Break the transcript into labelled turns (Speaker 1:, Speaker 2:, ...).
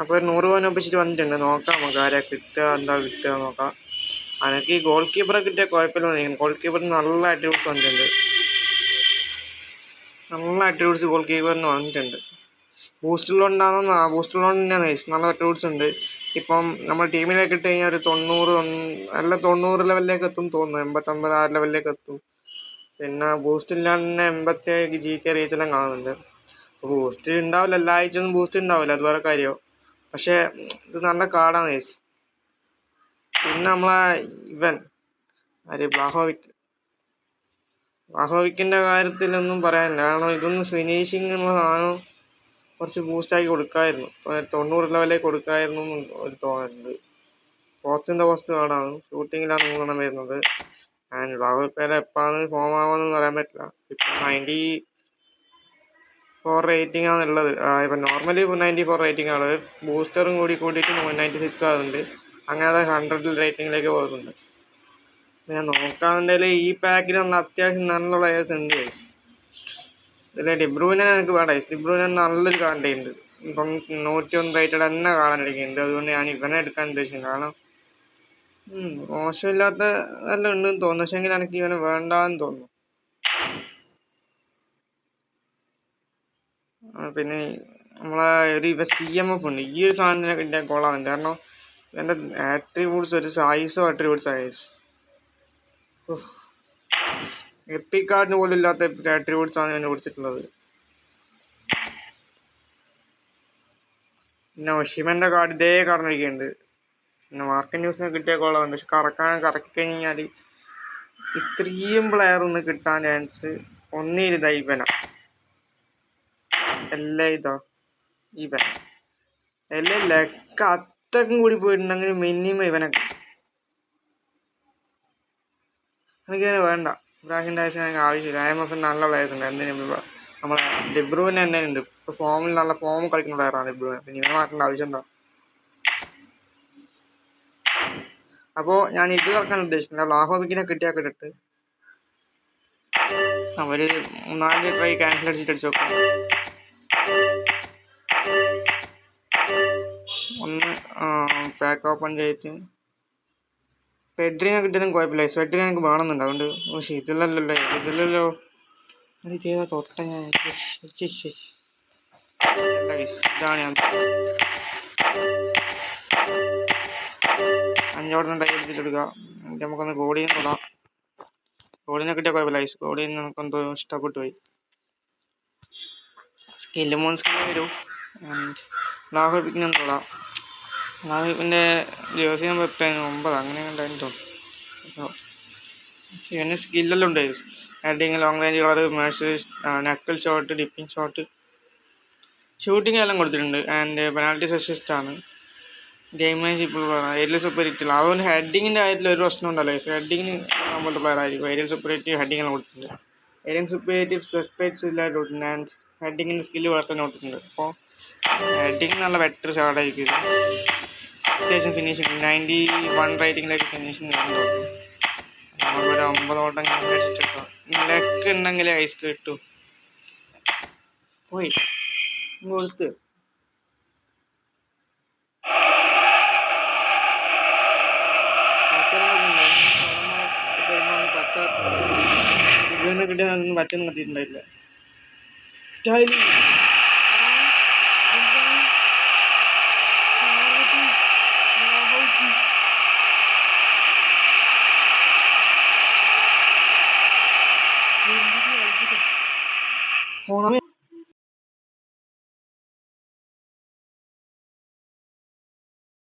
Speaker 1: അപ്പോൾ ഒരു നൂറ് പവൻ ഒപ്പിച്ചിട്ട് വന്നിട്ടുണ്ട്. നോക്കാം നമുക്ക് ആരാ കിട്ടുക എന്താ കിട്ടുക നോക്കാം. അനക്ക് ഈ ഗോൾ കീപ്പറെ കിട്ടിയ കുഴപ്പമില്ല തോന്നിയിരിക്കും ഗോൾ കീപ്പറിന് നല്ല അട്രിബ്യൂട്ട്സ് വന്നിട്ടുണ്ട്. നല്ല അട്രിബ്യൂട്ട്സ് ഗോൾ കീപ്പറിന് വന്നിട്ടുണ്ട്. ബൂസ്റ്റർ ലോൺ ഉണ്ടാകുന്ന ബൂസ്റ്റർ ലോൺ തന്നെയാണ് നല്ല അട്രിബ്യൂട്ട്സ് ഉണ്ട്. ഇപ്പം നമ്മൾ ടീമിലേക്ക് ഇട്ട് കഴിഞ്ഞാൽ ഒരു തൊണ്ണൂറ് തൊണ്ണൂ- അല്ല തൊണ്ണൂറ് ലെവലിലേക്ക് എത്തും തോന്നുന്നു. എൺപത്തൊമ്പത് ആ ലെവലിലേക്ക് എത്തും. പിന്നെ ബൂസ്റ്റ് ഇല്ലാണ്ട് തന്നെ എൺപത്തേഴ് ജി കെ റീച്ചെല്ലാം കാണുന്നുണ്ട്. അപ്പോൾ ബൂസ്റ്റ് ഉണ്ടാവില്ല എല്ലാ ആഴ്ചയൊന്നും ബൂസ്റ്റ് ഉണ്ടാവില്ല അത് വേറെ കാര്യം. പക്ഷേ ഇത് നല്ല കാർഡാണ് ഗൈസ്. പിന്നെ നമ്മളെ ഇവൻ ആര്? ബ്ലാഹോവിക്. ബ്ലാഹോവിക്കിന്റെ കാര്യത്തിലൊന്നും പറയാനില്ല. കാരണം ഇതൊന്നും ഫിനിഷിങ് എന്നുള്ള സാധനം കുറച്ച് ബൂസ്റ്റാക്കി കൊടുക്കായിരുന്നു. തൊണ്ണൂറ് ലെവലിലേക്ക് കൊടുക്കായിരുന്നു ഒരു തോന്നുന്നുണ്ട് പോസ്റ്റിന്റെ പോസ്റ്റ് കാർഡാണ് ഷൂട്ടിങ്ങിലാണ് മൂന്നെണ്ണം വരുന്നത്. ആൻഡ് ബ്ലാഹോവിപ്പേരെ എപ്പോഴാണ് ഫോം ആവുമെന്ന് പറയാൻ പറ്റില്ല. ഇപ്പം നയന്റി ഫോർ റേറ്റിംഗ് ആണുള്ളത്. ഇപ്പം നോർമലി നയന്റി ഫോർ റേറ്റിംഗ് ആണ്. ബൂസ്റ്ററും കൂടി കൂട്ടിയിട്ട് നയന്റി സിക്സ് ആകുന്നുണ്ട് അങ്ങനെ ഹൺഡ്രഡിൽ റേറ്റിംഗിലേക്ക് പോകുന്നുണ്ട്. ഞാൻ നോക്കാന്നുണ്ടെങ്കിൽ ഈ പാക്കിൽ നല്ല അത്യാവശ്യം നല്ല പ്ലേസ് ഉണ്ട് guys. ഇതിലെ ഡിബ്രൂനെ എനിക്ക് വേണ്ട guys. ഡിബ്രൂനെ നല്ലൊരു കാണ്ടയുണ്ട് നൂറ്റി ഒന്ന് റേറ്റഡ് തന്നെ കാണാനിരിക്കുന്നുണ്ട് അതുകൊണ്ട് ഞാൻ ഇവനെ എടുക്കാൻ ഉദ്ദേശിക്കുന്നു. കാരണം മോശമില്ലാത്ത നല്ല ഉണ്ടെന്ന് തോന്നുന്നു. പക്ഷേ എങ്കിൽ എനിക്ക് ഇവനെ വേണ്ടാന്ന് തോന്നുന്നു. പിന്നെ നമ്മളെ ഒരു ഇവ സി എം എഫ് ഉണ്ട്. ഈ ഒരു സാധനത്തിനെ കിട്ടിയാൽ കൊള്ളാറുണ്ട് കാരണം എന്റെ ആട്രിബ്യൂട്ട്സ് ഒരു സൈസോ ആട്രിബ്യൂട്ട്സ് സൈസ് എപ്പിക് കാർഡിന് പോലും ഇല്ലാത്ത ആട്രിബ്യൂട്ട്സ് ആണ് എന്നെ പിടിച്ചിട്ടുള്ളത്. പിന്നെ ഒഷിമന്റെ കാർഡ് ഇതേ കറങ്ങിരിക്കുന്നുണ്ട് പിന്നെ മാർക്കറ്റ് ന്യൂസിനെ കിട്ടിയ കോളാണ് പക്ഷെ കറക്കാൻ കറക്കി കഴിഞ്ഞാൽ ഇത്രയും പ്ലെയർ ഒന്ന് കിട്ടാൻ ചാൻസ് ഒന്നേ ഇതാ ഇവനാ. എല്ലാം ഇവൻ. എല്ലാം ലെക്ക അത്രക്കും കൂടി പോയിട്ടുണ്ടെങ്കിൽ മിനിമം ഇവനൊക്കെ അങ്ങനെ വേണ്ട. ഇബ്രാഹിം ആവശ്യം എനിക്ക് ആവശ്യമില്ല. ഐ എം എഫ് നല്ല പ്ലെയേഴ്സ് ഉണ്ട്. എന്തിനും നമ്മളെ ഡിബ്രൂവിന് തന്നെ ഉണ്ട്. ഇപ്പോൾ ഫോമിൽ നല്ല ഫോം കളിക്കുന്ന പ്ലെയറാണ് ഡിബ്രൂവിന് പിന്നെ ഇവനെ മാറ്റേണ്ട ആവശ്യം ഉണ്ടോ? അപ്പോൾ ഞാൻ ഇത് കളിക്കാൻ ഉദ്ദേശിക്കുന്നത് ലാഹോബിക്കിനെ കിട്ടിയാൽ കിട്ടിട്ട്. അവർ മൂന്നാൽ ട്രൈ ക്യാൻസൽ അടിച്ചിട്ട് അടിച്ചു നോക്കാം. ഒന്ന് പാക്ക് ഓപ്പൺ ചെയ്തിട്ട് പെഡ്രിനെ കിട്ടിയാലും കുഴപ്പമില്ല. സ്വെഡ്രിനെ എനിക്ക് വേണമെന്നുണ്ട്. അതുകൊണ്ട് പക്ഷേ ഇതിലല്ലല്ലോ ഇതിലല്ലോ അത് ചെയ്താൽ തൊട്ട ഞാൻ? ഇതാണ് ഞാൻ. ടൈം എടുത്തിട്ടെടുക്കുക എന്നിട്ട് നമുക്കൊന്ന് ഗോഡിയും തൊടാം. ഗോഡിനെ കിട്ടിയാൽ കുഴപ്പമില്ല. ഗോഡിന് നമുക്കെന്തോ ഇഷ്ടപ്പെട്ടു പോയി. സ്കില്ല് സ്കില്ല് വരും. ആൻഡ് ലാഹോബിക്കിനും തൊടാം. ലാഹോബിക്കിന്റെ ജേഴ്സി നമ്പർ എത്രയായിരുന്നു ഒമ്പത്? അങ്ങനെ ഉണ്ടായിരുന്നു തോന്നുന്നു. ഇവന് സ്കില്ലെല്ലാം ഉണ്ട് heading long range colour Merz knuckle shot dipping shot shooting എല്ലാം കൊടുത്തിട്ടുണ്ട്. ആൻഡ് പെനാൾട്ടി സ്പെഷ്യലിസ്റ്റ് ആണ്. ഗെയിം മാച്ച് ഇപ്പോൾ ഏരിയൽ സൂപ്പറിറ്റി അതുകൊണ്ട് ഹെഡിങ്ങിന്റെ കാര്യത്തിൽ ഒരു പ്രശ്നം ഉണ്ടല്ലോ. ഹെഡിങ്ങിന് നമ്മളത്തെ പ്ലെയർ ആയിരിക്കും. ഏരിയൽ സൂപ്പറിറ്റി ഹെഡിങ്ങെല്ലാം കൊടുത്തിട്ടുണ്ട്. ഏരിയൽ സെപ്പറേറ്റ് സ്പെസ്പൈറ്റ്സ് ഇല്ലാതെ കൊടുത്തിട്ടുണ്ട്. ആൻഡ് ഹെഡിങ്ങിന്റെ സ്കില്ല് വളർത്താൻ നോക്കിയിട്ടുണ്ട് അപ്പോൾ ഹെഡിങ് നല്ല ബെറ്റർ ഷോട്ടായിരിക്കും അത്യാവശ്യം ഫിനിഷിങ് നയന്റി വൺ റേറ്റിങ്ങിലേക്ക് ഫിനിഷിങ് വരുന്നുണ്ട് നമുക്കൊരു ഒമ്പത് ഓട്ടം അടിച്ചിട്ടോ? ലെക്ക് ഉണ്ടെങ്കിൽ ഐസ് കിട്ടു പോയി. കൊടുത്ത്. ഇവനെ കിട്ടിയ പച്ച കത്തിയിട്ടുണ്ടായില്ല സ്റ്റൈലി ടൂർണമെന്റ്